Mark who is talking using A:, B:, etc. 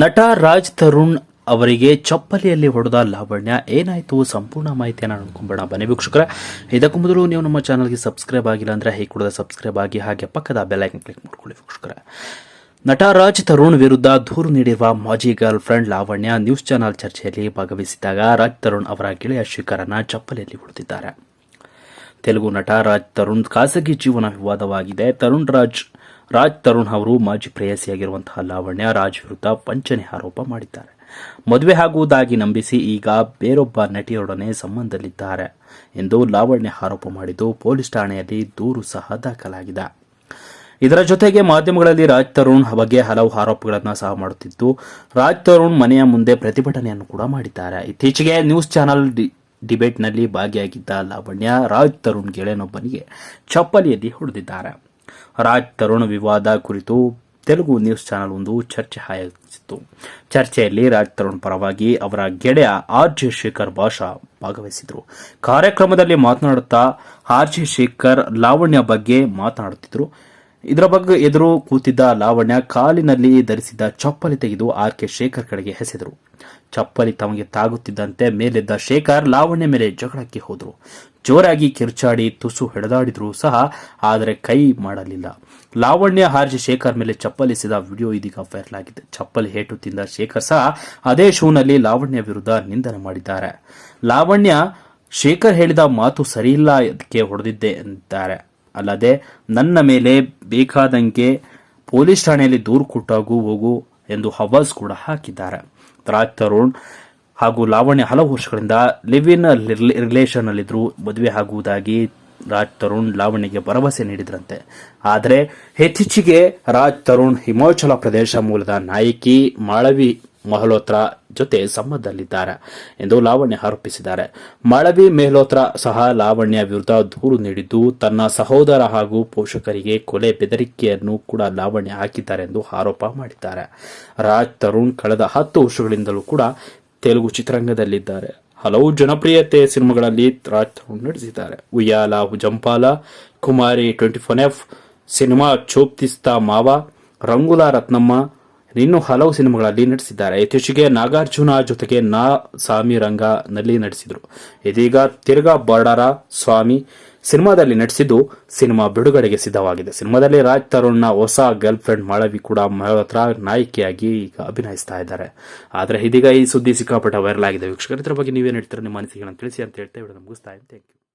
A: ನಟ ರಾಜ್ ತರುಣ್ ಅವರಿಗೆ ಚಪ್ಪಲಿಯಲ್ಲಿ ಹೊಡೆದ ಲಾವಣ್ಯ. ಏನಾಯಿತು? ಸಂಪೂರ್ಣ ಮಾಹಿತಿಯನ್ನು ನೋಡ್ಕೊಂಬೋಣ ಬನ್ನಿ ವೀಕ್ಷಕರ. ಇದಕ್ಕೂ ಮೊದಲು ನೀವು ನಮ್ಮ ಚಾನಲ್ಗೆ ಸಬ್ಸ್ಕ್ರೈಬ್ ಆಗಿಲ್ಲ ಅಂದರೆ ಹೇಗೆ ಕೂಡ ಸಬ್ಸ್ಕ್ರೈಬ್ ಆಗಿ ಹಾಗೆ ಪಕ್ಕದ ಬೆಲ್ಲೈಕನ್ ಕ್ಲಿಕ್ ಮಾಡ್ಕೊಳ್ಳಿ ವೀಕ್ಷಕರ. ನಟ ರಾಜ್ ತರುಣ್ ವಿರುದ್ಧ ದೂರು ನೀಡಿರುವ ಮಾಜಿ girlfriend Lavanya news channel ಚರ್ಚೆಯಲ್ಲಿ ಭಾಗವಹಿಸಿದಾಗ ರಾಜ್ ತರುಣ್ ಅವರ ಗೆಳೆಯ ಶಿಖರನ್ನ ಚಪ್ಪಲಿಯಲ್ಲಿ ಹೊಡೆದಿದ್ದಾರೆ. ತೆಲುಗು ನಟ ರಾಜ್ ತರುಣ್ ಖಾಸಗಿ ಜೀವನ ವಿವಾದವಾಗಿದೆ. ತರುಣ್ ರಾಜ್ ರಾಜ್ ತರುಣ್ ಅವರು ಮಾಜಿ ಪ್ರೇಯಸಿಯಾಗಿರುವಂತಹ ಲಾವಣ್ಯ ರಾಜ್ ವಿರುದ್ಧ ವಂಚನೆ ಆರೋಪ ಮಾಡಿದ್ದಾರೆ. ಮದುವೆ ಆಗುವುದಾಗಿ ನಂಬಿಸಿ ಈಗ ಬೇರೊಬ್ಬ ನಟಿಯರೊಡನೆ ಸಂಬಂಧದಲ್ಲಿದ್ದಾರೆ ಎಂದು ಲಾವಣ್ಯ ಆರೋಪ ಮಾಡಿದ್ದು ಪೊಲೀಸ್ ಠಾಣೆಯಲ್ಲಿ ದೂರು ಸಹ ದಾಖಲಾಗಿದೆ. ಇದರ ಜೊತೆಗೆ ಮಾಧ್ಯಮಗಳಲ್ಲಿ ರಾಜ್ ತರುಣ್ ಬಗ್ಗೆ ಹಲವು ಆರೋಪಗಳನ್ನು ಸಹ ಮಾಡುತ್ತಿದ್ದು, ರಾಜ್ ತರುಣ್ ಮನೆಯ ಮುಂದೆ ಪ್ರತಿಭಟನೆಯನ್ನು ಕೂಡ ಮಾಡಿದ್ದಾರೆ. ಇತ್ತೀಚೆಗೆ ನ್ಯೂಸ್ ಚಾನೆಲ್ ಡಿಬೇಟ್ನಲ್ಲಿ ಭಾಗಿಯಾಗಿದ್ದ ಲಾವಣ್ಯ ರಾಜ್ ತರುಣ್ ಗೆಳೆಯನೊಬ್ಬನಿಗೆ ಚಪ್ಪಲಿಯಲ್ಲಿ ಹೊಡೆದಿದ್ದಾರೆ. ರಾಜ್ ತರುಣ್ ವಿವಾದ ಕುರಿತು ತೆಲುಗು ನ್ಯೂಸ್ ಚಾನೆಲ್ ಒಂದು ಚರ್ಚೆ ಆಯೋಜಿಸಿತ್ತು ಚರ್ಚೆಯಲ್ಲಿ ರಾಜ್ ತರುಣ್ ಪರವಾಗಿ ಅವರ ಗೆಳೆಯ ಆರ್ ಜೆ ಶೇಖರ್ ಭಾಷಾ ಭಾಗವಹಿಸಿದ್ರು. ಕಾರ್ಯಕ್ರಮದಲ್ಲಿ ಮಾತನಾಡುತ್ತಾ ಆರ್ ಜೆ ಶೇಖರ್ ಲಾವಣ್ಯ ಬಗ್ಗೆ ಮಾತನಾಡುತ್ತಿದ್ರು. ಇದರ ಬಗ್ಗೆ ಎದುರು ಕೂತಿದ್ದ ಲಾವಣ್ಯ ಕಾಲಿನಲ್ಲಿ ಧರಿಸಿದ್ದ ಚಪ್ಪಲಿ ತೆಗೆದು ಆರ್ ಕೆ ಶೇಖರ್ ಕಡೆಗೆ ಎಸೆದರು. ಚಪ್ಪಲಿ ತಮಗೆ ತಾಗುತ್ತಿದ್ದಂತೆ ಮೇಲೆದ್ದ ಶೇಖರ್ ಲಾವಣ್ಯ ಮೇಲೆ ಜಗಳಕ್ಕೆ ಹೋದರು. ಜೋರಾಗಿ ಕಿರ್ಚಾಡಿ ತುಸು ಹೆಡೆದಾಡಿದ್ರು ಸಹ ಆದರೆ ಕೈ ಮಾಡಲಿಲ್ಲ. ಲಾವಣ್ಯ ಹಾರ್ಜಿ ಶೇಖರ್ ಮೇಲೆ ಚಪ್ಪಲಿಸಿದ ವಿಡಿಯೋ ಇದೀಗ ವೈರಲ್ ಆಗಿದೆ. ಚಪ್ಪಲಿ ಹೇಟು ತಿಂದ ಶೇಖರ್ ಸಹ ಅದೇ ಶೂನಲ್ಲಿ ಲಾವಣ್ಯ ವಿರುದ್ಧ ನಿಂದನೆ ಮಾಡಿದ್ದಾರೆ. ಲಾವಣ್ಯ, ಶೇಖರ್ ಹೇಳಿದ ಮಾತು ಸರಿಯಿಲ್ಲ ಅದಕ್ಕೆ ಹೊಡೆದಿದ್ದೆ ಎಂದಿದ್ದಾರೆ ಅಲ್ಲದೆ, ನನ್ನ ಮೇಲೆ ಬೇಕಾದಂಗೆ ಪೊಲೀಸ್ ಠಾಣೆಯಲ್ಲಿ ದೂರು ಕೊಟ್ಟಾಗು ಹೋಗು ಎಂದು ಹವಾಸ್ ಕೂಡ ಹಾಕಿದ್ದಾರೆ. ರಾಜ್ ತರುಣ್ ಹಾಗೂ ಲಾವಣ್ಯ ಹಲವು ವರ್ಷಗಳಿಂದ ಲಿವ್ ಇನ್ ರಿಲೇಷನ್ ನಲ್ಲಿದ್ರು ಮದುವೆ ಆಗುವುದಾಗಿ ರಾಜ್ ತರುಣ್ ಲಾವಣ್ಯಗೆ ಭರವಸೆ ನೀಡಿದ್ರಂತೆ. ಆದರೆ ಇತ್ತೀಚೆಗೆ ರಾಜ್ ತರುಣ್ ಹಿಮಾಚಲ ಪ್ರದೇಶ ಮೂಲದ ನಾಯಕಿ ಮಾಳವಿ ಮಹಲೋತ್ರ ಜೊತೆ ಸಂಬಂಧದಲ್ಲಿದ್ದಾರೆ ಎಂದು ಲಾವಣ್ಯ ಆರೋಪಿಸಿದ್ದಾರೆ. ಮಾಳವಿ ಮೇಲೋತ್ರ ಸಹ ಲಾವಣ್ಯ ವಿರುದ್ಧ ದೂರು ನೀಡಿದ್ದು, ತನ್ನ ಸಹೋದರ ಹಾಗೂ ಪೋಷಕರಿಗೆ ಕೊಲೆ ಬೆದರಿಕೆಯನ್ನು ಕೂಡ ಲಾವಣ್ಯ ಹಾಕಿದ್ದಾರೆ ಎಂದು ಆರೋಪ ಮಾಡಿದ್ದಾರೆ. ರಾಜ್ ತರುಣ್ ಕಳೆದ ಹತ್ತು ವರ್ಷಗಳಿಂದಲೂ ಕೂಡ ತೆಲುಗು ಚಿತ್ರರಂಗದಲ್ಲಿದ್ದಾರೆ. ಹಲವು ಜನಪ್ರಿಯತೆ ಸಿನಿಮಾಗಳಲ್ಲಿ ರಾಜ್ ತರುಣ್ ನಡೆಸಿದ್ದಾರೆ Uyyala Jampala Kumari, twenty one F, cinema Chupistha Mava, Rangula Ratnamma ಇನ್ನು ಹಲವು ಸಿನಿಮಾಗಳಲ್ಲಿ ನಟಿಸಿದ್ದಾರೆ. ಇತ್ತೀಚೆಗೆ ನಾಗಾರ್ಜುನ ಜೊತೆಗೆ ನಾ ಸಾಮಿ ರಂಗ ನಲ್ಲಿ ನಟಿಸಿದರು. ಇದೀಗ ತಿರ್ಗಾ ಬಾರ್ಡರ ಸ್ವಾಮಿ ಸಿನಿಮಾದಲ್ಲಿ ನಟಿಸಿದ್ದು ಸಿನಿಮಾ ಬಿಡುಗಡೆಗೆ ಸಿದ್ಧವಾಗಿದೆ. ಸಿನಿಮಾದಲ್ಲಿ ರಾಜ್ ತರುಣ್ನ ಹೊಸ ಗರ್ಲ್ ಫ್ರೆಂಡ್ ಮಾಳವಿ ಕೂಡ ಮಹತ್ರ ನಾಯಕಿಯಾಗಿ ಈಗ ಅಭಿನಯಿಸ್ತಾ ಇದ್ದಾರೆ. ಆದರೆ ಇದೀಗ ಈ ಸುದ್ದಿ ಸಿಕ್ಕಾಪಟ್ಟ ವೈರಲ್ ಆಗಿದೆ. ವೀಕ್ಷಕರ ಬಗ್ಗೆ ನೀವೇನು ಹೇಳ್ತೀರಾ? ನಿಮ್ಮ ಅನಿಸಿಕೆಗಳನ್ನು ತಿಳಿಸಿ ಅಂತ ಹೇಳ್ತಾ ಮುಗಿಸ್ತಾ ಥ್ಯಾಂಕ್